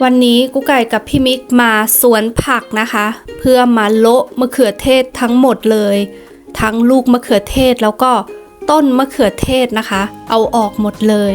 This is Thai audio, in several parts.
วันนี้กุ๊กไก่กับพี่มิกมาสวนผักนะคะ เพื่อมาโละมะเขือเทศทั้งหมดเลย ทั้งลูกมะเขือเทศแล้วก็ต้นมะเขือเทศนะคะ เอาออกหมดเลย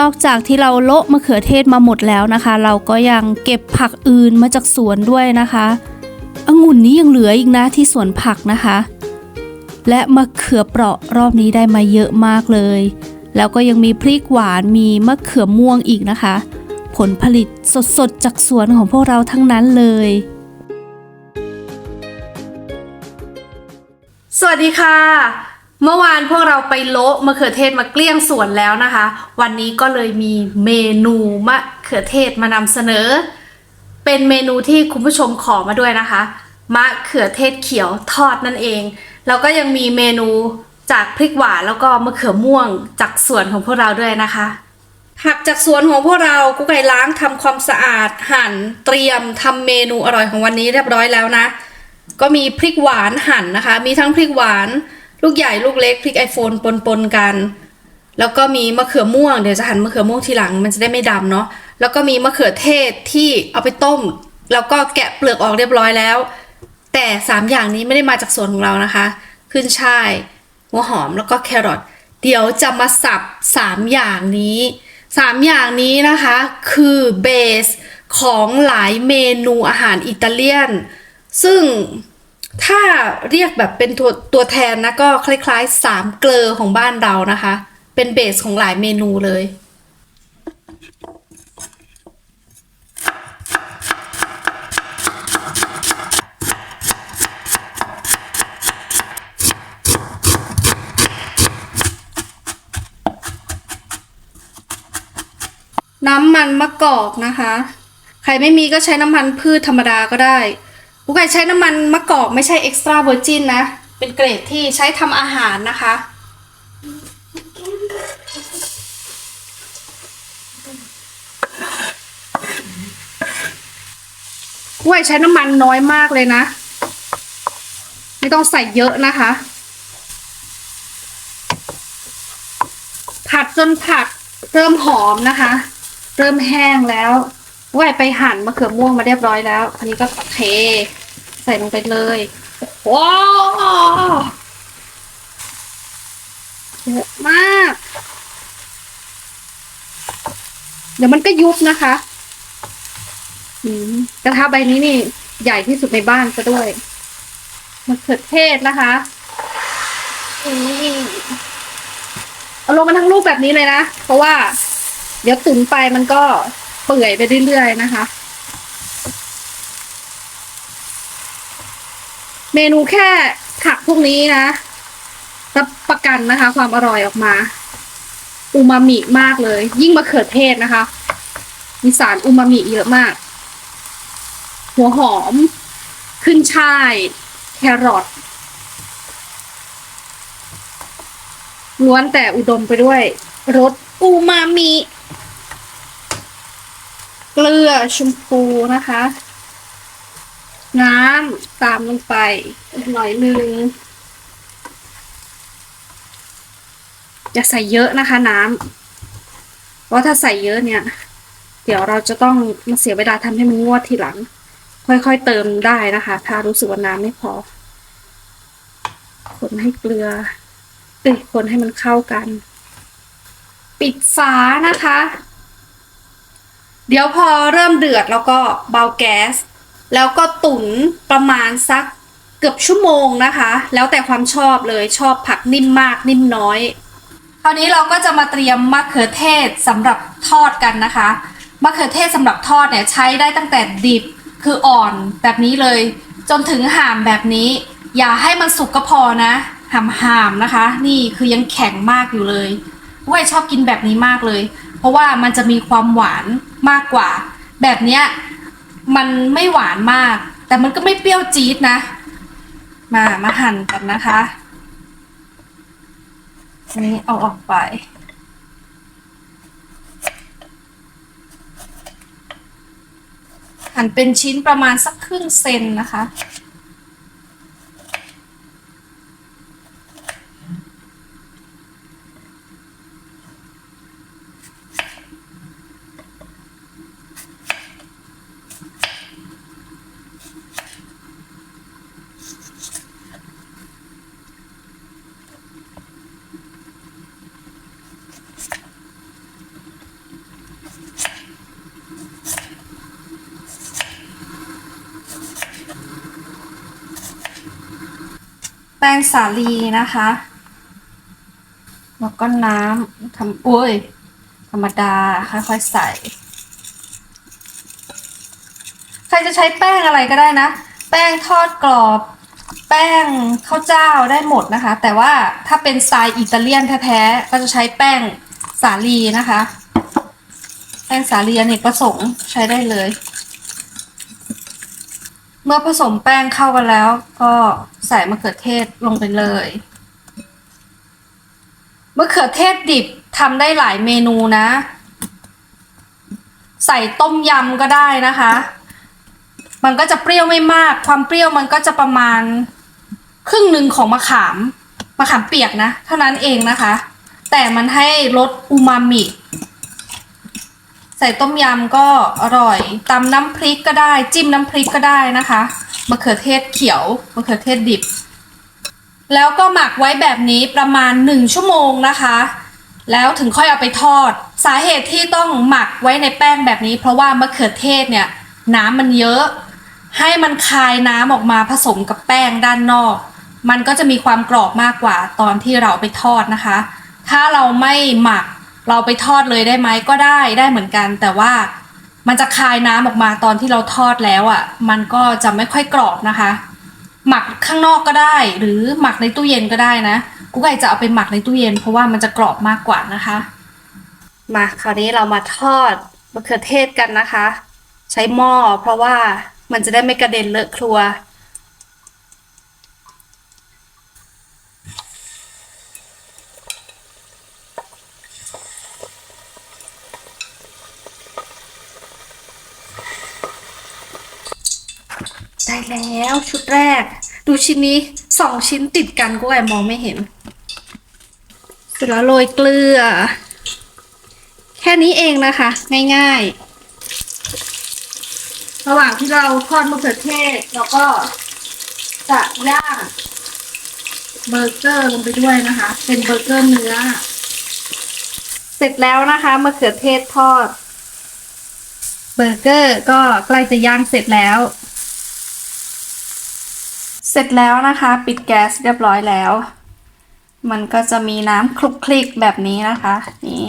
นอกจากที่เราโละมะเขือเทศมาหมดแล้วนะคะ เราก็ยังเก็บผักอื่นมาจากสวนด้วยนะคะองุ่นนี้ยังเหลืออีกนะที่สวนผักนะคะ และมะเขือเปราะรอบนี้ได้มาเยอะมากเลย แล้วก็ยังมีพริกหวานมีมะเขือม่วงอีกนะคะ ผลผลิตสดๆจากสวนของพวกเราทั้งนั้นเลยสวัสดีค่ะ เมื่อวานพวกเราไปโละมะเขือเทศมาเกลี้ยงสวนแล้วนะคะ วันนี้ก็เลยมีเมนูมะเขือเทศมานำเสนอ เป็นเมนูที่คุณผู้ชมขอมาด้วยนะคะ มะเขือเทศเขียวทอดนั่นเอง แล้วก็ยังมีเมนูจากพริกหวานแล้วก็มะเขือม่วงจากสวนของพวกเราด้วยนะคะผักจากสวนของพวกเรากุ๊กไก่ล้างทำความสะอาดหั่นเตรียมทำเมนูอร่อยของวันนี้เรียบร้อยแล้วนะ ก็มีพริกหวานหั่นนะคะ มีทั้งพริกหวาน ลูกใหญ่ลูกเล็กพริกไอโฟนปนๆกัน แล้วก็มีมะเขือม่วงเดี๋ยวจะหั่นมะเขือม่วงทีหลังมันจะได้ไม่ดำเนาะแล้วก็มีมะเขือเทศที่เอาไปต้ม แล้วก็แกะเปลือกออกเรียบร้อยแล้ว แต่สามอย่างนี้ไม่ได้มาจากสวนของเรานะคะ ขึ้นช่ายหัวหอมแล้วก็แครอทเดี๋ยวจะมาสับสามอย่างนี้สามอย่างนี้นะคะคือเบสของหลายเมนูอาหารอิตาเลียน ซึ่ง ถ้าเรียกแบบเป็นตัวตัวแทนนะก็คล้ายๆสามเกลอของบ้านเรานะคะ เป็นเบสของหลายเมนูเลย น้ำมันมะกอกนะคะ ใครไม่มีก็ใช้น้ำมันพืชธรรมดาก็ได้ กูไก่ใช้น้ำมันมะกอกไม่ใช่เอ็กซ์ตร้าเวอร์จินนะ เป็นเกรดที่ใช้ทำอาหารนะคะกูไก่ใช้น้ำมันน้อยมากเลยนะ ไม่ต้องใส่เยอะนะคะ ผัดจนผักเริ่มหอมนะคะ เริ่มแห้งแล้วว่ายไปหั่นมะเขือม่วงมาเรียบร้อยแล้วอันนี้ก็เท ส่ลงไปเลยว้าวเยอะมาก เดี๋ยวมันก็ยุบนะคะอืมกระทะใบนี้นี่ ใหญ่ที่สุดในบ้านซะด้วยมะเขือเทศนะคะอืมเอาลงมาทั้งลูกแบบนี้เลยนะ เพราะว่า เดี๋ยวตุ๋นไปมันก็เปื่อยไปเรื่อยๆนะคะ เมนูแค่ผักพวกนี้นะรับประกันนะคะ ความอร่อยออกมา อูมามิมากเลย ยิ่งมะเขือเทศนะคะ มีสารอูมามิเยอะมาก หัวหอม ขึ้นช่าย แครอทล้วนแต่อุดมไปด้วยรสอูมามิ เกลือชมพูนะคะ น้ำตามลงไปอีกหน่อยหนึ่งอย่าใส่เยอะนะคะน้ำเพราะถ้าใส่เยอะเนี่ย เดี๋ยวเราจะต้องมาเสียเวลาทำให้มันงวดทีหลัง ค่อยๆเติมได้นะคะ ถ้ารู้สึกว่าน้ำไม่พอ คนให้เกลือเอ้ยคนให้มันเข้ากัน ปิดฝานะคะ เดี๋ยวพอเริ่มเดือดแล้วก็เบาแก๊ส แล้วก็ตุ๋นประมาณสักเกือบชั่วโมงนะคะ แล้วแต่ความชอบเลยชอบผักนิ่มมากนิ่มน้อย คราวนี้เราก็จะมาเตรียมมะเขือเทศสำหรับทอดกันนะคะมะเขือเทศสำหรับทอดเนี่ยใช้ได้ตั้งแต่ดิบคืออ่อนแบบนี้เลย จนถึงห่ามแบบนี้ อย่าให้มันสุกก็พอนะห่ามห่ามนะคะ นี่คือยังแข็งมากอยู่เลยว้ยชอบกินแบบนี้มากเลย เพราะว่ามันจะมีความหวานมากกว่า แบบเนี้ย มันไม่หวานมาก แต่มันก็ไม่เปรี้ยวจี๊ดนะ มามาหั่นกันนะคะอันนี้เอาออกไป หั่นเป็นชิ้นประมาณสักครึ่งเซนนะคะ แป้งสาลีนะคะ แล้วก็น้ำทำอุ้ย ธรรมดาค่อยๆใส่ ใครจะใช้แป้งอะไรก็ได้นะ แป้งทอดกรอบ แป้งข้าวเจ้าได้หมดนะคะ แต่ว่าถ้าเป็นสไตล์อิตาเลียนแท้ๆก็จะใช้แป้งสาลีนะคะ แป้งสาลีอเนกประสงค์ใช้ได้เลย เมื่อผสมแป้งเข้ากันแล้ว ก็ใส่มะเขือเทศลงไปเลยมะเขือเทศดิบทำได้หลายเมนูนะ ใส่ต้มยำก็ได้นะคะ มันก็จะเปรี้ยวไม่มาก ความเปรี้ยวมันก็จะประมาณ ครึ่งหนึ่งของมะขามมะขามเปียกนะ เท่านั้นเองนะคะ แต่มันให้รสอูมามิ ใส่ต้มยำก็อร่อยตำน้ำพริกก็ได้ จิ้มน้ำพริกก็ได้นะคะมะเขือเทศเขียวมะเขือเทศดิบ แล้วก็หมักไว้แบบนี้ประมาณ 1 ชั่วโมงนะคะ แล้วถึงค่อยเอาไปทอด สาเหตุที่ต้องหมักไว้ในแป้งแบบนี้ เพราะว่ามะเขือเทศเนี่ยน้ำมันเยอะ ให้มันคายน้ำออกมาผสมกับแป้งด้านนอก มันก็จะมีความกรอบมากกว่าตอนที่เราไปทอดนะคะ ถ้าเราไม่หมัก เราไปทอดเลยได้ไหมก็ได้ได้เหมือนกัน แต่ว่ามันจะคายน้ำออกมาตอนที่เราทอดแล้วอะ่ะ มันก็จะไม่ค่อยกรอบนะคะ หมักข้างนอกก็ได้ หรือหมักในตู้เย็นก็ได้นะกุ๊กไก่จะเอาไปหมักในตู้เย็น เพราะว่ามันจะกรอบมากกว่านะคะ มาคราวนี้เรามาทอดมะเขือเทศกันนะคะ ใช้หม้อเพราะว่ามันจะได้ไม่กระเด็นเลอะครัว ได้แล้วชุดแรก ดูชิ้นนี้สองชิ้นติดกันก็แอบมองไม่เห็นเสร็จแล้วโรยเกลือ แค่นี้เองนะคะ ง่ายๆ ระหว่างที่เราทอดมะเขือเทศเราก็จะย่างเบอร์เกอร์ลงไปด้วยนะคะ เป็นเบอร์เกอร์เนื้อ เสร็จแล้วนะคะมะเขือเทศทอด เบอร์เกอร์ก็ใกล้จะย่างเสร็จแล้ว เสร็จแล้วนะคะ ปิดแก๊สเรียบร้อยแล้ว มันก็จะมีน้ำคลุกคลิกแบบนี้นะคะ นี่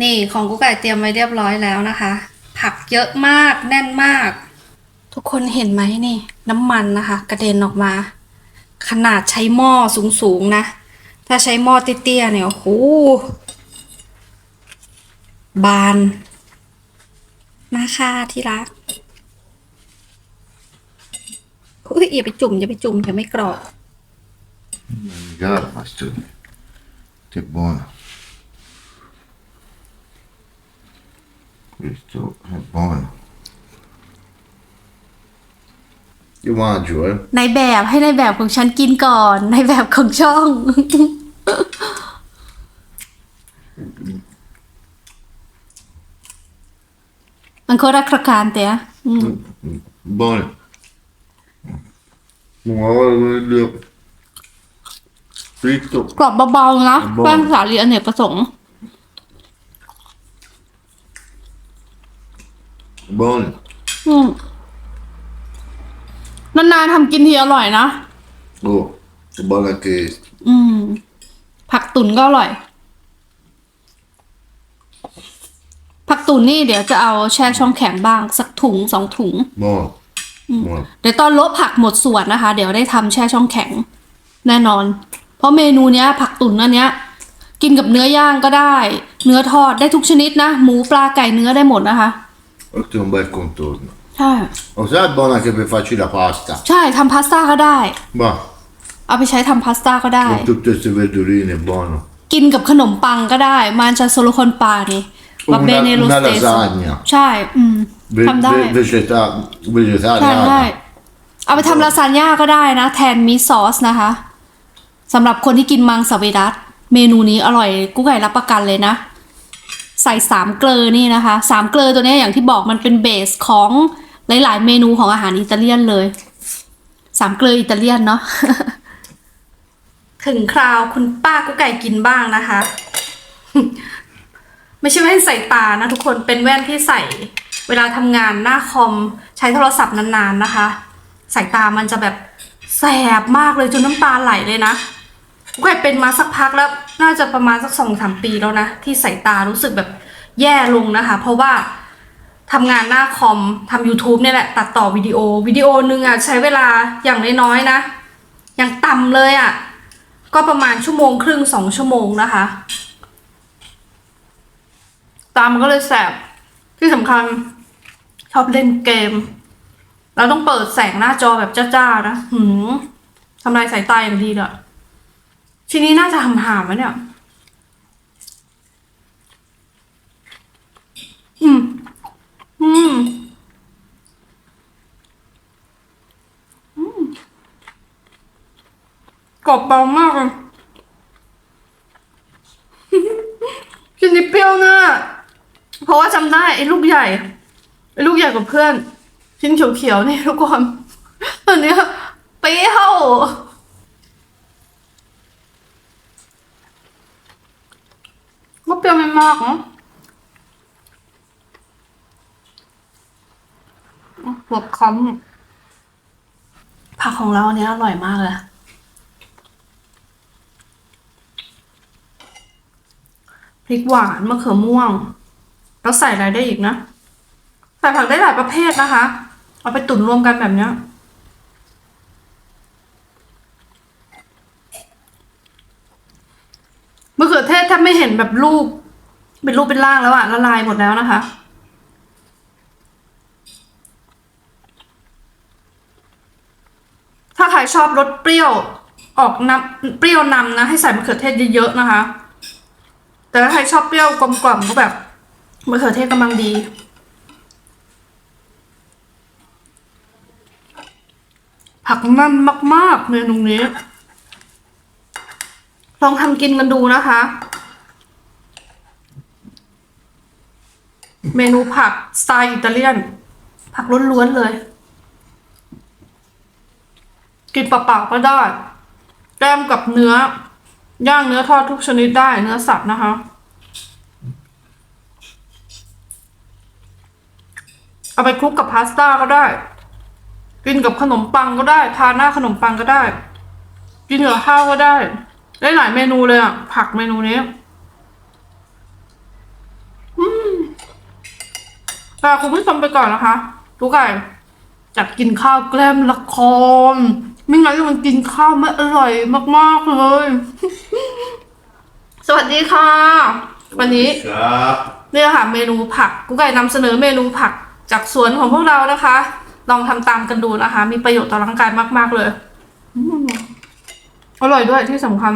นี่ของกุ๊กไก่เตรียมไว้เรียบร้อยแล้วนะคะ ผักเยอะมากแน่นมาก ทุกคนเห็นไหมนี่ น้ำมันนะคะ กระเด็นออกมา ขนาดใช้หม้อสูงๆนะ ถ้าใช้หม้อเตี้ยๆเนี่ยโอ้โหบานนะคะที่รัก อุ้ยอย่าไปจุ่มอย่าไปจุ่มอย่าไม่กรอบ Obrigado, pastor. Que bom. Questo è buono. You want Joel? ในแบบให้ในแบบของฉันกินก่อน ในแบบของช่อง Ancora croccante, eh? Mm. Buono. Muoio. Fritto. กรอบเบาๆนะเบา แป้งสาลีอเนกประสงค์ Buono. อืมนานๆทำกินทีอร่อยนะ Oh, che buona che è. อืม ผักตุ๋นก็อร่อย ผักตุ๋นนี่เดี๋ยวจะเอาแช่ช่องแข็งบ้าง สักถุงสองถุง Buono. Buono. เดี๋ยวตอนโละผักหมดส่วนนะคะ เดี๋ยวได้ทำแช่ช่องแข็ง แน่นอน เพราะเมนูเนี้ย ผักตุ๋นอันเนี้ย กินกับเนื้อย่างก็ได้ เนื้อทอดได้ทุกชนิดนะ หมูปลาไก่เนื้อได้หมดนะคะ Och un bel contorno. ใช่ O sai è buona anche per farci la pasta. ใช่ทำพาสต้าก็ได้ Ma, เอาไปใช้ทำพาสต้าก็ได้ con tutte queste verdurine, buono. กินกับขนมปังก็ได้ มันจะโซโลคอนปานี่วาเบเนโร Una สเตส lasagna. ใช่ อืม Ve- ทำได้ ve- vegeta- ใช่ได้ vegetariana. เอาไปทำลาซานญ่าก็ได้นะ แทนมิซอสนะคะสำหรับคนที่กินมังสวิรัตเมนูนี้อร่อยกุ๊กไก่รับประกันเลยนะ ใส่สามเกลือนี่นะคะสามเกลือตัวเนี้ยอย่างที่บอกมันเป็นเบสของหลาย ๆ เมนูของอาหารอิตาเลียนเลยสามเกลืออิตาเลียนเนาะถึงคราวคุณป้ากุ๊กไก่กินบ้างนะคะ ไม่ใช่แว่นใส่ตานะทุกคนเป็นแว่นที่ใส่ เวลาทำงานหน้าคอมใช้โทรศัพท์นานๆนะคะ สายตามันจะแบบแสบมากเลยจนน้ำตาไหลเลยนะกุ๊กไก่เป็นมาสักพักแล้วน่าจะประมาณสักสองสามปีแล้วนะ ที่สายตารู้สึกแบบแย่ลงนะคะ เพราะว่าทำงานหน้าคอมทำ YouTube เนี่ยแหละ ตัดต่อวิดีโอวิดีโอนึงอะใช้เวลาอย่างน้อยๆนะ อย่างต่ำเลยอะก็ประมาณชั่วโมงครึ่งสองชั่วโมงนะคะ ตามันก็เลยแสบ ที่สำคัญชอบเล่นเกม เราต้องเปิดแสงหน้าจอแบบจ้าๆนะหืมทำลายสายตาอย่างดีเลยทีนี้น่าจะหำหามๆไหมเนี่ย อืม อืม อืมกรอบเบามากเลยกินนิดเปรี้ยวน้า เพราะว่าจำได้ไอ้ลูกใหญ่ไอ้ลูกใหญ่กว่าเพื่อน ชิ้นเขียวๆนี่ทุกคนตอนเนี้ยเปรี้ยวก็เปรี้ยวไม่มากเนาะหัวบคำผักของเราเนี้ยอร่อยมากเลยพริกหวานมะเขือม่วง แล้วใส่อะไรได้อีกนะใส่ผักได้หลายประเภทนะคะ เอาไปตุ๋นรวมกันแบบเนี้ยมะเขือเทศถ้าไม่เห็นแบบลูกเป็นรูปเป็นร่างแล้วอะละลายหมดแล้วนะคะถ้าใครชอบรสเปรี้ยวออกน้ำเปรี้ยวนำนะ ให้ใส่มะเขือเทศเยอะๆนะคะ แต่ถ้าใครชอบเปรี้ยวกลมกล่อมก็แบบ มะเขือเทศกำลังดี ผักแน่นมาก ๆ เมนูนี้ ลองทำกินกันดูนะคะ เมนูผักสไตล์อิตาเลียน ผักล้วน ๆ เลย กินเปล่าๆก็ได้แกล้มกับเนื้อย่างเนื้อทอดทุกชนิดได้เนื้อสัตว์นะคะ เอาไปคลุกกับพาสต้าก็ได้ กินกับขนมปังก็ได้ ทานหน้าขนมปังก็ได้ กินกับข้าวก็ได้ ได้หลายเมนูเลยอะ ผักเมนูนี้อืมลาคุณผู้ชมไปก่อนนะคะทุกไก่จัดกินข้าวแกล้มละครไม่งั้นมันกินข้าวไม่อร่อยมากๆเลย สวัสดีค่ะ วันนี้ Ciao. เนี่ยค่ะเมนูผักกุ๊กไก่นำเสนอเมนูผัก จากสวนของพวกเรานะคะ ลองทำตามกันดูนะคะ มีประโยชน์ต่อร่างกายมาก ๆ เลยอร่อยด้วยที่สำคัญ